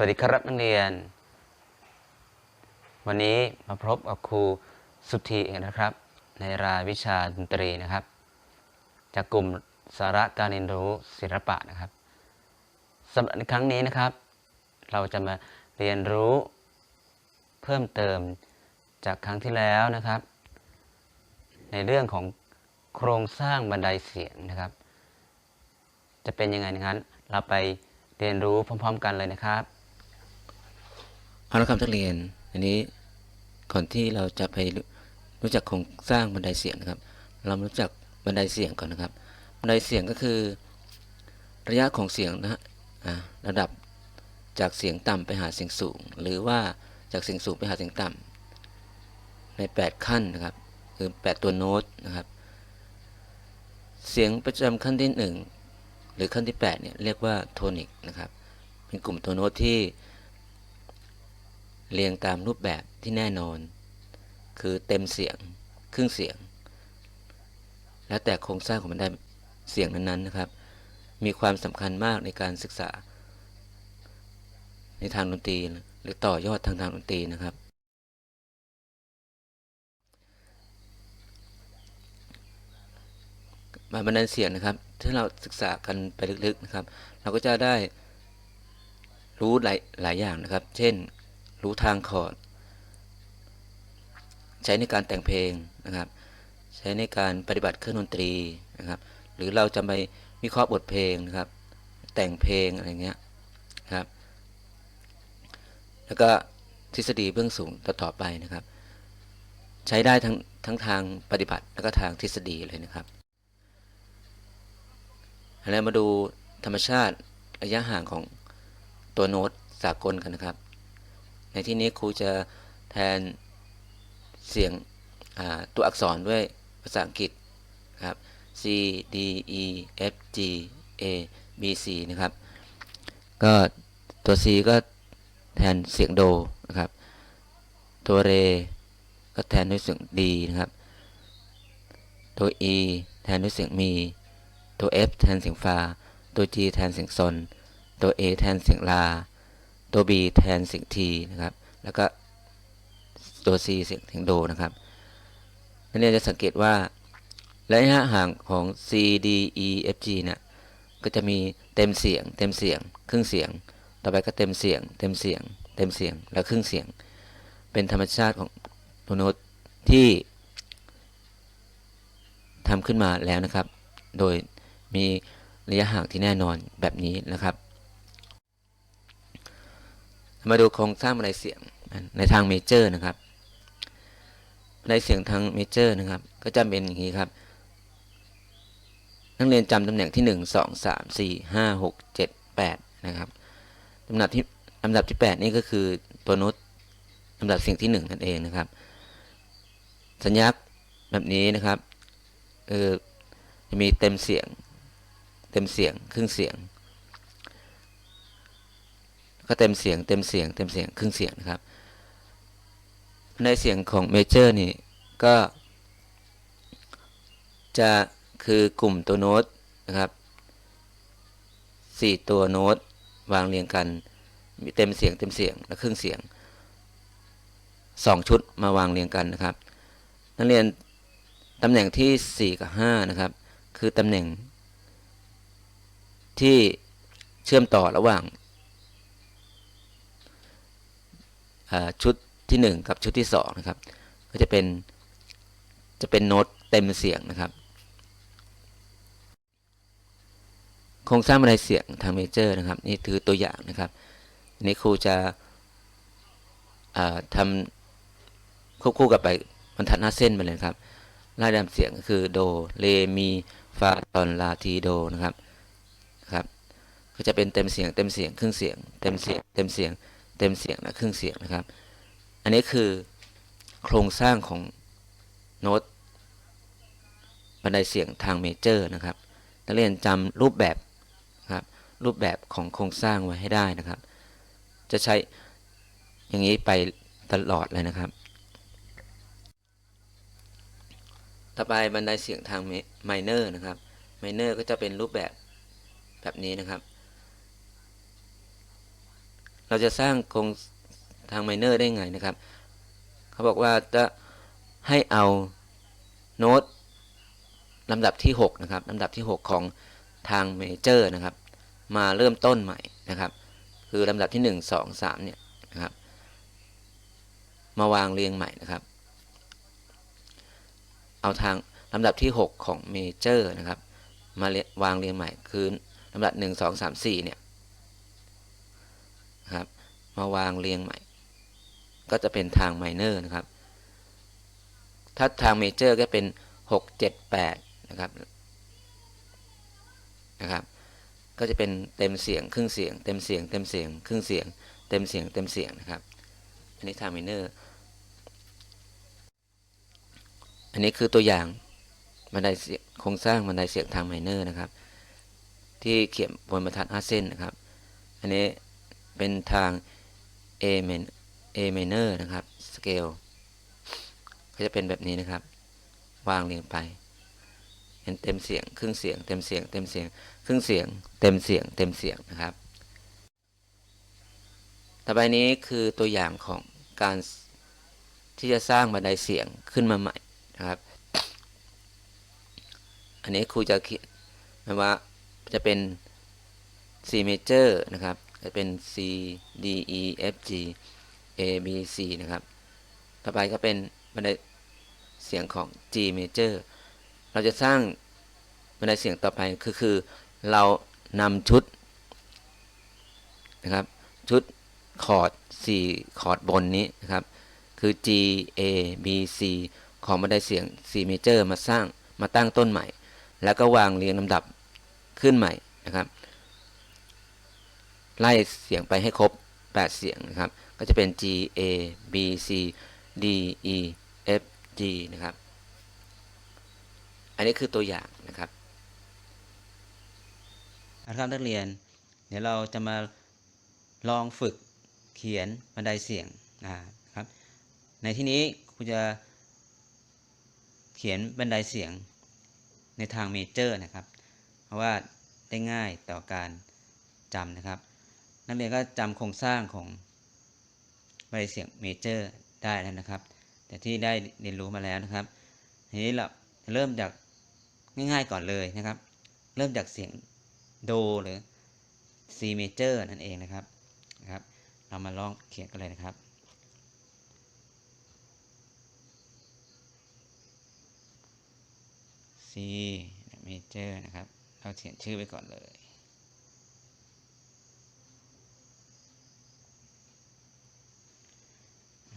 สวัสดีครับนักเรียน วันนี้มาพบกับครูสุธีเองนะครับ ในรายวิชาดนตรีนะครับ จากกลุ่มสาระการเรียนรู้ศิลปะนะครับสำหรับในครั้งนี้นะครับ เราจะมาเรียนรู้เพิ่มเติมจากครั้งที่แล้วนะครับ ในเรื่องของโครงสร้างบันไดเสียงนะครับ จะเป็นยังไงนั้นเราไปเรียนรู้พร้อม ๆ กันเลยนะครับ เอาละครับนักเรียน อันนี้ก่อนที่เราจะไปรู้จักโครงสร้างบันไดเสียงนะครับ เรามารู้จักบันไดเสียงก่อนนะครับ บันไดเสียงก็คือ ระยะของเสียงนะฮะอ่าระดับจากเสียงต่ำไปหาเสียงสูง หรือว่าจากเสียงสูงไปหาเสียงต่ำใน 8 ขั้นนะครับคือ 8 ตัวโน้ตนะครับ เสียงประจำขั้นที่ 1 หรือขั้นที่8เนี่ยเรียกว่าโทนิกนะครับ เป็นกลุ่มตัวโน้ตที่ เรียงตามรูปแบบที่แน่นอน คือเต็มเสียงครึ่งเสียง แล้วแต่โครงสร้างของมันได้เสียงนั้นๆนะครับ มีความสำคัญมากในการศึกษา ในทางดนตรีหรือต่อยอดทางทางดนตรีนะครับ มาบันไดเสียงนะครับ ถ้าเราศึกษากันไปลึกๆนะครับ เราก็จะได้รู้หลายหลายอย่างนะครับ เช่น รู้ทางคอร์ด ใช้ในการแต่งเพลงนะครับ ใช้ในการปฏิบัติเครื่องดนตรีนะครับ หรือเราจะไปวิเคราะห์บทเพลงนะครับ แต่งเพลงอะไรเงี้ยครับ แล้วก็ทฤษฎีเบื้องสูงต่อต่อไปนะครับ ใช้ได้ทั้งทั้งทางปฏิบัติแล้วก็ทางทฤษฎีเลยนะครับแล้วมาดูธรรมชาติระยะห่างของตัวโน้ตสากลกันนะครับ ในที่นี้ครูจะแทนเสียงตัวอักษรด้วยภาษาอังกฤษครับ C D E F G A B C นะครับ ก็ตัว C ก็แทนเสียงโดนะครับ ตัวเรก็แทนด้วยเสียงดีนะครับ ตัว E แทนด้วยเสียงมี ตัว F แทนเสียงฟา ตัว G แทนเสียงซนตัว A แทนเสียงลา ตัว B แทนเสียงทีนะครับ แล้วก็ตัว C เสียงเสียงโดนะครับนักเรียนจะสังเกตว่าระยะห่างของ C D E F G เนี่ยก็จะมีเต็มเสียง เต็มเสียง ครึ่งเสียง ต่อไปก็เต็มเสียง เต็มเสียง เต็มเสียง แล้วครึ่งเสียง เป็นธรรมชาติของตัวโน้ตที่ทำขึ้นมาแล้วนะครับ โดยมีระยะห่างที่แน่นอนแบบนี้นะครับ มาดูโครงสร้างบันไดเสียงในทางเมเจอร์นะครับบันไดเสียงทางเมเจอร์นะครับ ก็จะเป็นอย่างนี้ครับ นักเรียนจำตำแหน่งที่ 1 2 3 4 5 6 7 8 นะครับลำดับที่ลำดับที่ 8 นี่ก็คือตัวโน้ตลำดับเสียงที่ 1 นั่นเองนะครับ สัญญาแบบนี้นะครับเออจะมีเต็มเสียง เต็มเสียง ครึ่งเสียง ก็เต็มเสียงเต็มเสียงเต็มเสียงครึ่งเสียงนะครับ ในเสียงของเมเจอร์นี่ก็จะคือกลุ่มตัวโน้ตนะครับสี่ตัวโน้ตวางเรียงกัน มีเต็มเสียงเต็มเสียงและครึ่งเสียงสองชุดมาวางเรียงกันนะครับ นักเรียนตำแหน่งที่ 4 กับ 5 นะครับ คือตำแหน่งที่เชื่อมต่อระหว่าง ชุดที่ 1 กับชุดที่2นะครับก็จะเป็นจะเป็นโน้ตเต็มเสียงนะครับ โครงสร้างบันไดเสียงทางเมเจอร์นะครับนี่คือตัวอย่างนะครับนนี้ครูจะทำควบคู่กับไปบรรทัดหน้าเส้นไปเลยครับลายดำเสียงก็คือโดเรมีฟาตอนลาทีโดนะครับนะครับ ก็จะเป็นเต็มเสียงเต็มเสียงครึ่งเสียง เต็มเสียงเต็มเสียง เต็มเสียงและครึ่งเสียงนะครับ อันนี้คือโครงสร้างของโน้ตบันไดเสียงทางเมเจอร์นะครับนักเรียนจำรูปแบบครับรูปแบบของโครงสร้างไว้ให้ได้นะครับ จะใช้อย่างนี้ไปตลอดเลยนะครับ ต่อไปบันไดเสียงทางไมเนอร์นะครับไมเนอร์ก็จะเป็นรูปแบบแบบนี้นะครับ เราจะสร้างโครงทางไมเนอร์ได้ไงนะครับ เขาบอกว่าจะให้เอาโน้ตลำดับที่ 6 นะครับลำดับที่ 6 ของทางเมเจอร์นะครับ มาเริ่มต้นใหม่นะครับ คือลำดับที่ 1 2 3 เนี่ยนะครับ มาวางเรียงใหม่นะครับ เอาทางลำดับที่ 6 ของเมเจอร์นะครับ มาวางเรียงใหม่คือลำดับ 1 2 3 4 เนี่ย นะครับ มาวางเรียงใหม่ ก็จะเป็นทางไมเนอร์นะครับ ถ้าทางเมเจอร์ก็เป็น 6 7 8 นะครับนะครับ ก็จะเป็นเต็มเสียงครึ่งเสียง เต็มเสียง เต็มเสียง ครึ่งเสียง เต็มเสียง เต็มเสียงนะครับ อันนี้ทางไมเนอร์อันนี้คือตัวอย่างบันไดเสียงโครงสร้างบันไดเสียงทางไมเนอร์นะครับ ที่เขียนบนบรรทัด5เส้นนะครับ อันนี้ เป็นทาง A min A minor นะครับ scale ก็จะเป็นแบบนี้นะครับ วางเรียงไปเป็นเต็มเสียงครึ่งเสียง เต็มเสียง เต็มเสียง ครึ่งเสียง เต็มเสียง เต็มเสียงนะครับ ต่อไปนี้คือตัวอย่างของการที่จะสร้างบันไดเสียงขึ้นมาใหม่นะครับ อันนี้ครูจะเขียนว่าจะเป็น C major นะครับ จะเป็น C D E F G A B C นะครับ ต่อไปก็เป็นบันไดเสียงของ G major เราจะสร้างบันไดเสียงต่อไปคือคือเรานำชุดนะครับ ชุดคอร์ด4คอร์ดบนนี้นะครับ คือ G A B C ของบันไดเสียง C major มาสร้างมาตั้งต้นใหม่ แล้วก็วางเรียงลำดับขึ้นใหม่นะครับ ไล่เสียงไปให้ครบ 8 เสียงนะครับ ก็จะเป็น G A B C D E F G นะครับ อันนี้คือตัวอย่างนะครับนะครับนักเรียน เดี๋ยวเราจะมาลองฝึกเขียนบันไดเสียงนะครับ ในที่นี้ครูจะเขียนบันไดเสียงในทางเมเจอร์นะครับ เพราะว่าได้ง่ายต่อการจำนะครับ นักเรียนก็จำโครงสร้างของบันไดเสียงเมเจอร์ได้แล้วนะครับ แต่ที่ได้เรียนรู้มาแล้วนะครับ ทีนี้เราเริ่มจากง่ายๆก่อนเลยนะครับ เริ่มจากเสียงโดหรือ C major นั่นเองนะครับนะครับ เรามาลองเขียนกันเลยนะครับ C major นะครับ เราเขียนชื่อไว้ก่อนเลย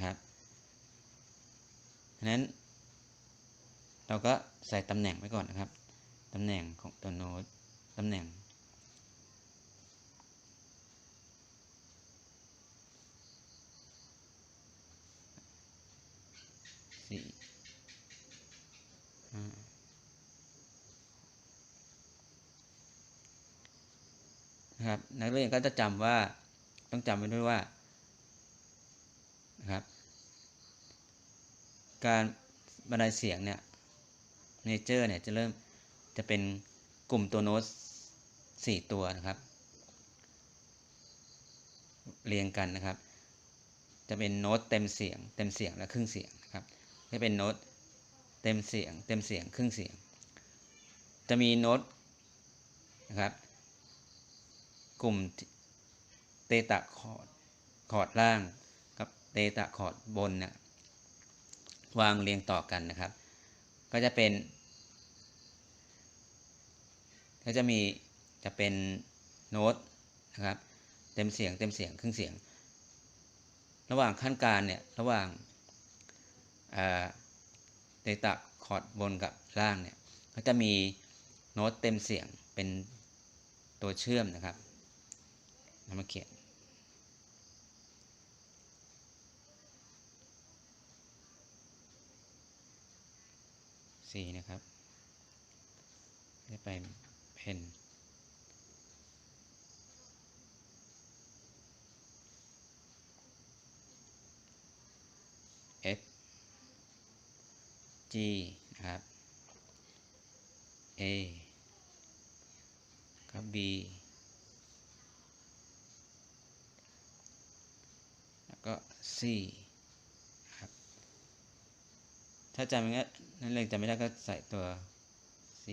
นะครับฉะนั้นเราก็ใส่ตำแหน่งไว้ก่อนนะครับ ตำแหน่งของตัวโน้ตตำแหน่ง สี่ห้านะครับนักเรียนก็จะจำว่าต้องจำไว้ด้วยว่า นะครับ การบันไดเสียงเนี่ยเนเจอร์เนี่ยจะเริ่มจะเป็นกลุ่มตัวโน้ตสี่ตัวนะครับ เรียงกันนะครับ จะเป็นโน้ตเต็มเสียง เต็มเสียงและครึ่งเสียงนะครับจะเป็นโน้ตเต็มเสียง เต็มเสียงครึ่งเสียง จะมีโน้ตนะครับกลุ่มเตตะคอร์ดคอร์ดล่างกับเตตะคอร์ดบนเนี่ย วางเรียงต่อกันนะครับ ก็จะเป็น ก็จะมีจะเป็นโน้ตนะครับ เต็มเสียงเต็มเสียงครึ่งเสียง ระหว่างขั้นการเนี่ยระหว่างเตตะคอร์ดบนกับล่างเนี่ยก็จะมีโน้ตเต็มเสียงเป็นตัวเชื่อมนะครับนำมาเขียน 14 นะครับไจะเป็นเพนเอฟจีนะครับเอกับบีแล้วก็ซี ถ้าจำไม่ได้นั่นเองจำไม่ได้ก็ใส่ตัว C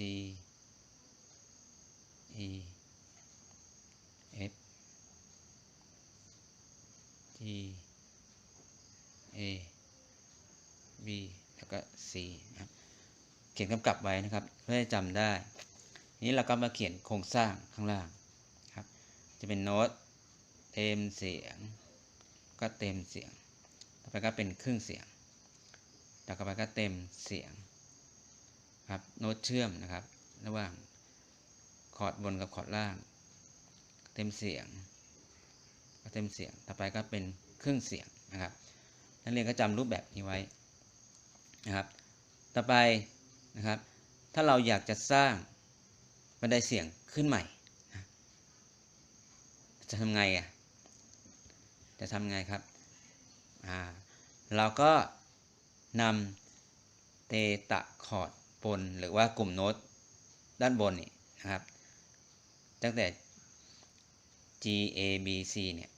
D E F G A B แล้วก็ C นะครับเขียนกำกับไว้นะครับ เพื่อให้จำได้ นี้เราก็มาเขียนโครงสร้างข้างล่างครับ จะเป็นโน้ตเต็มเสียง ก็เต็มเสียง ไปก็เป็นครึ่งเสียง ต่อไปก็เต็มเสียงครับโน้ตเชื่อมนะครับ ระหว่างคอร์ดบนกับคอร์ดล่าง เต็มเสียงก็เต็มเสียง ต่อไปก็เป็นครึ่งเสียงนะครับ นักเรียนก็จำรูปแบบนี้ไว้นะครับ ต่อไปนะครับ ถ้าเราอยากจะสร้างบันไดเสียงขึ้นใหม่ จะทำไงอะ จะทำไงครับ เราก็นำเตตะคอร์ดบนหรือว่ากลุ่มโน้ตด้านบนนี่นะครับ ตั้งแต่ G A B C เนี่ย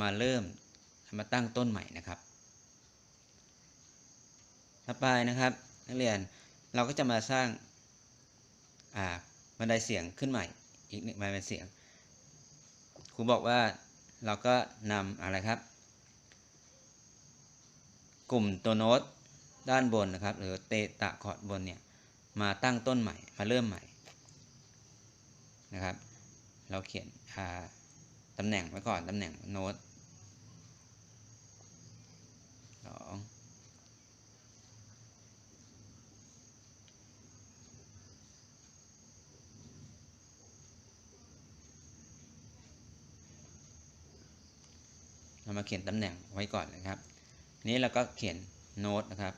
มาเริ่มมาตั้งต้นใหม่นะครับ ต่อไปนะครับนักเรียนเราก็จะมาสร้างบันไดเสียงขึ้นใหม่ อีกหนึ่งบันไดเสียงครูบอกว่าเราก็นำอะไรครับ กลุ่มตัวโน้ตด้านบนนะครับ หรือเตตะคอร์ดบนเนี่ยมาตั้งต้นใหม่มาเริ่มใหม่นะครับ เราเขียนาตำแหน่งไว้ก่อนตำแหน่งโน้ตสองเรามาเขียนตำแหน่งไว้ก่อนนะครับ นี้เราก็เขียนโน้ตนะครับ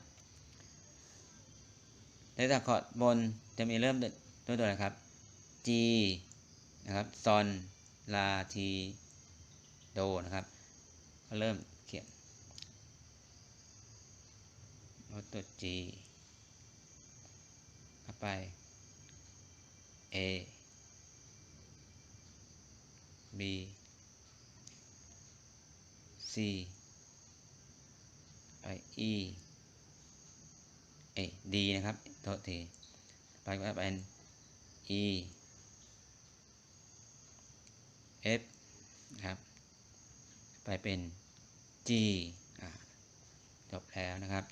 ในตะคอร์ดบนจะมีเริ่มด้วยตัวอะไรครับ G นะครับซอนลาทีโดนะครับก็เริ่มเขียนโน้ตตัว G เข้าไป A B C ไป E เอ D นะครับโทษทีไปก็เป็น E F นะครับ ไปเป็น g จบแล้วนะครับ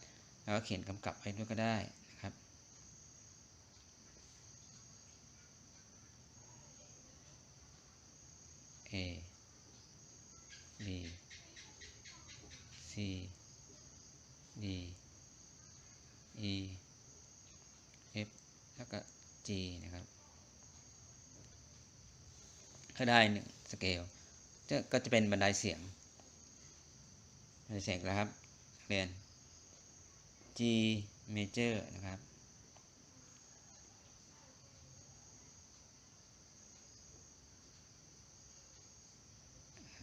แล้วก็เขียนกำกับไว้ด้วยก็ได้นะครับ A B C D E F แล้วก็ G นะครับถ้าได้หนึ่งสเกลจะก็จะเป็นบันไดเสียงบันไดเสียงแล้วครับเรียน G major นะครับ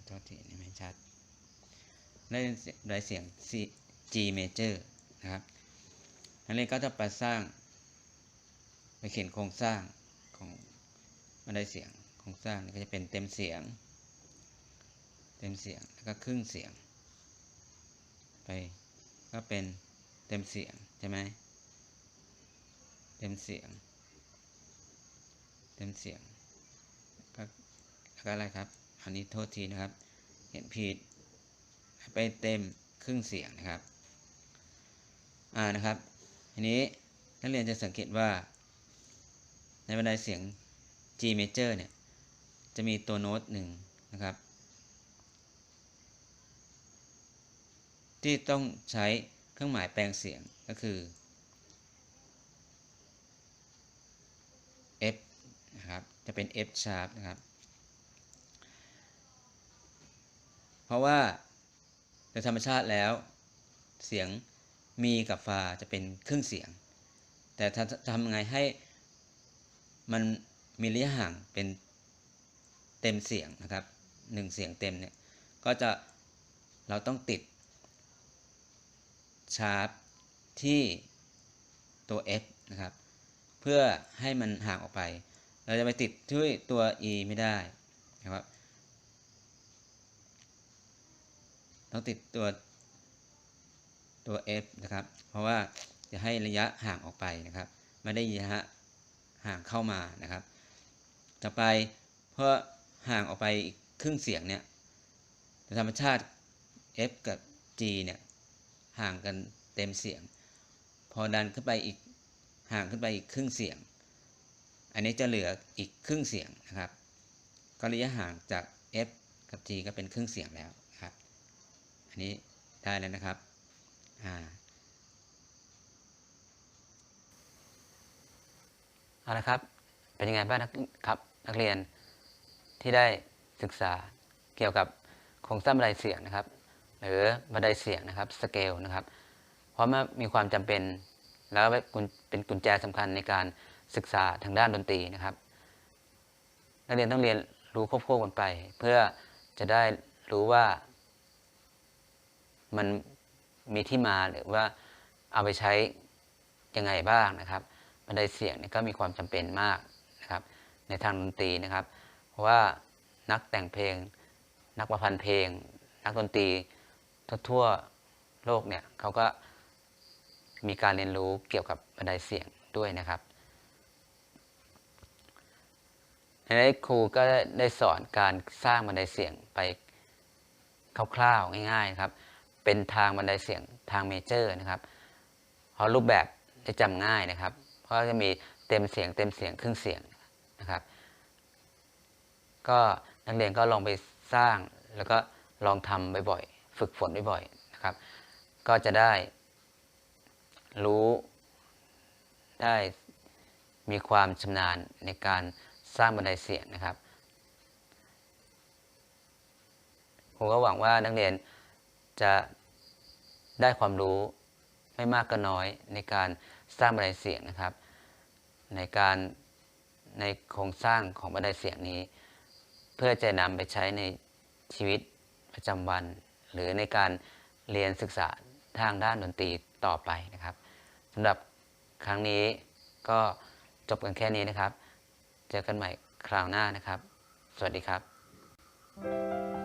โทษทีนี่ไม่ชัดได้ได้เสียง C G major นะครับนักเรียนก็จะไปสร้างไปเขียนโครงสร้างของบันไดเสียงโครงสร้างก็จะเป็นเต็มเสียง เต็มเสียงแล้วก็ครึ่งเสียง ไปก็เป็นเต็มเสียงใช่ไหมเต็มเสียง เต็มเสียงก็แล้วก็อะไรครับ อันนี้โทษทีนะครับ เห็นผิดไปเต็มครึ่งเสียงนะครับ อ่านะครับทีนี้นักเรียนจะสังเกตว่า ในบันไดเสียง G major เนี่ย จะมีตัวโน้ตหนึ่งนะครับ ที่ต้องใช้เครื่องหมายแปลงเสียงก็คือ F นะครับจะเป็น F sharp นะครับ เพราะว่าโดยธรรมชาติแล้วเสียง มีกับฟาจะเป็นครึ่งเสียง แต่ทำไงให้มันมีระยะห่างเป็นเต็มเสียงนะครับหนึ่งเสียงเต็มเนี่ยก็จะเราต้องติดชาร์ปที่ตัว F นะครับ เพื่อให้มันห่างออกไป เราจะไปติดที่ตัว E ไม่ได้นะครับต้องติดตัว ตัว F นะครับ เพราะว่าจะให้ระยะห่างออกไปนะครับ ไม่ได้ระยะห่างเข้ามานะครับ ต่อไปเพราะห่างออกไปครึ่งเสียงเนี่ยธรรมชาติ F กับ G เนี่ยห่างกันเต็มเสียง พอดันขึ้นไปอีกห่างขึ้นไปอีกครึ่งเสียง อันนี้จะเหลืออีกครึ่งเสียงนะครับ ก็ระยะห่างจาก F กับ G ก็เป็นครึ่งเสียงแล้วครับ อันนี้ได้แล้วนะครับอ่า เอาละครับ เป็นยังไงบ้างนะครับ นักเรียนที่ได้ศึกษาเกี่ยวกับโครงสร้างบันไดเสียงนะครับ หรือบันไดเสียงนะครับสเกลนะครับ เพราะมันมีความจำเป็น แล้วเป็นกุญแจสำคัญในการศึกษาทางด้านดนตรีนะครับ นักเรียนต้องเรียนรู้ควบคู่กันไป เพื่อจะได้รู้ว่ามันมีที่มาหรือว่าเอาไปใช้ยังไงบ้างนะครับ บันไดเสียงนี่ก็มีความจำเป็นมากนะครับ ในทางดนตรีนะครับ เพราะว่านักแต่งเพลง นักประพันธ์เพลง นักดนตรีทั่วโลกเนี่ยเขาก็มีการเรียนรู้เกี่ยวกับบันไดเสียงด้วยนะครับในนี้ครูก็ได้สอนการสร้างบันไดเสียงไปคร่าวๆง่ายๆครับ เป็นทางบันไดเสียงทางเมเจอร์นะครับ เพราะรูปแบบจะจำง่ายนะครับ เพราะจะมีเต็มเสียงเต็มเสียงครึ่งเสียงนะครับ ก็นักเรียนก็ลองไปสร้างแล้วก็ลองทำบ่อยๆฝึกฝนบ่อยๆนะครับ ก็จะได้รู้ได้มีความชำนาญในการสร้างบันไดเสียงนะครับผมก็หวังว่านักเรียนจะได้ความรู้ไม่มากก็น้อยในการ สร้างบันไดเสียงนะครับ ในการในโครงสร้างของบันไดเสียงนี้ เพื่อจะนำไปใช้ในชีวิตประจำวัน หรือในการเรียนศึกษาทางด้านดนตรีต่อไปนะครับสำหรับครั้งนี้ก็จบกันแค่นี้นะครับ เจอกันใหม่คราวหน้านะครับ สวัสดีครับ